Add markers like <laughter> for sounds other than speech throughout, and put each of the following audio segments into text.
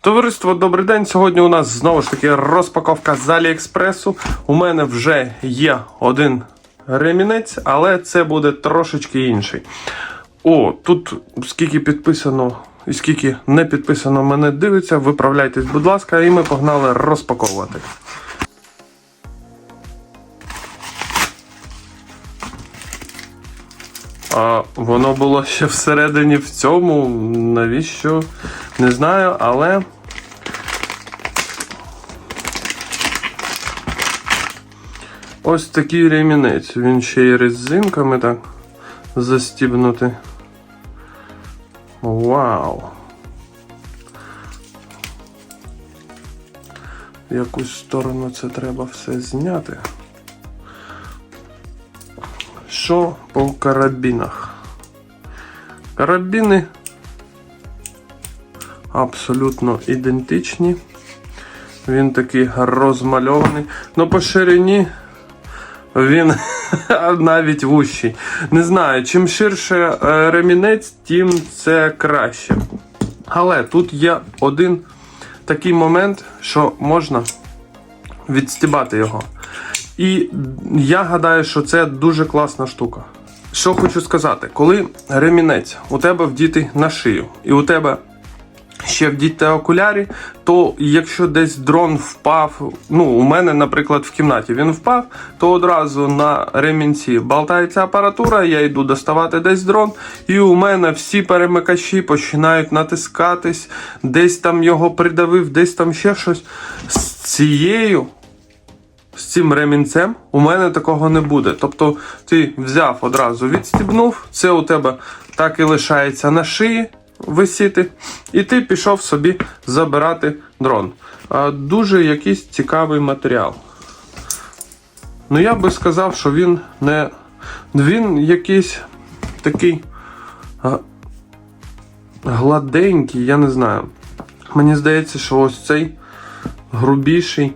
Товариство, добрий день. Сьогодні у нас знову ж таки розпаковка з Аліекспресу. У мене вже є один ремінець, але це буде трошечки інший. О, тут скільки підписано і скільки не підписано мене дивиться, виправляйтесь, будь ласка, і ми погнали розпаковувати. А воно було ще всередині в цьому. Навіщо? Не знаю, але. Ось такий ремінець. Він ще й резинками так застібнутий. Вау! В якусь сторону це треба все зняти. Що по карабінах? Карабіни абсолютно ідентичні. Він такий розмальований. Ну, по ширині він <laughs> навіть вущий. Не знаю, чим ширше е, ремінець, тим це краще. Але тут є один такий момент, що можна відстібати його. І я гадаю, що це дуже класна штука. Що хочу сказати, коли ремінець у тебе вдітий на шию, і у тебе ще вдіти окулярі, то якщо десь дрон впав, ну у мене, наприклад, в кімнаті він впав, то одразу на ремінці болтається апаратура, я йду доставати десь дрон, і у мене всі перемикачі починають натискатись, десь там його придавив, десь там ще щось. З цією з цим ремінцем у мене такого не буде. Тобто ти взяв одразу, відстібнув, це у тебе так і лишається на шиї висіти, і ти пішов собі забирати дрон. Дуже якийсь цікавий матеріал. Ну, я би сказав, що він не. Він якийсь такий гладенький, я не знаю. Мені здається, що ось цей грубіший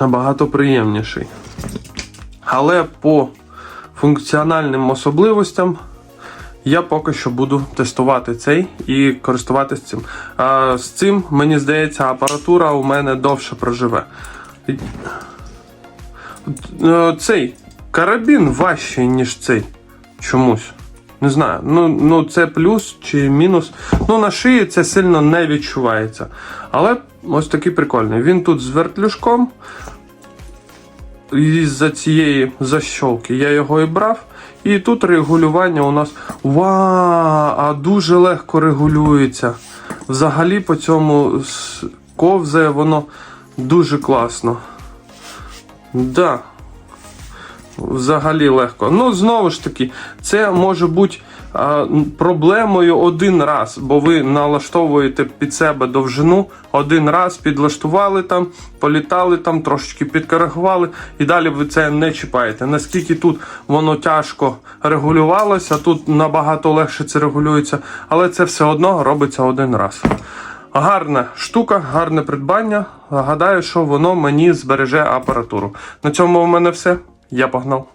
набагато приємніший. Але по функціональним особливостям я поки що буду тестувати цей і користуватися цим. А, з цим, мені здається, апаратура у мене довше проживе. Е, Цей карабін важчий, ніж цей. Чомусь. Не знаю. Ну, ну це плюс чи мінус. Ну, на шиї це сильно не відчувається. Але ось такий прикольний. Він тут з вертлюжком. Із-за цієї защолки я його і брав. І тут регулювання у нас. Вау! А дуже легко регулюється. Взагалі по цьому ковзає воно дуже класно. Да. Взагалі легко. Ну, знову ж таки, це може бути а, проблемою один раз, бо ви налаштовуєте під себе довжину один раз, підлаштували там, політали там, трошечки підкоригували, і далі ви це не чіпаєте. Наскільки тут воно тяжко регулювалося, тут набагато легше це регулюється, але це все одно робиться один раз. Гарна штука, гарне придбання. Гадаю, що воно мені збереже апаратуру. На цьому у мене все. Я погнав.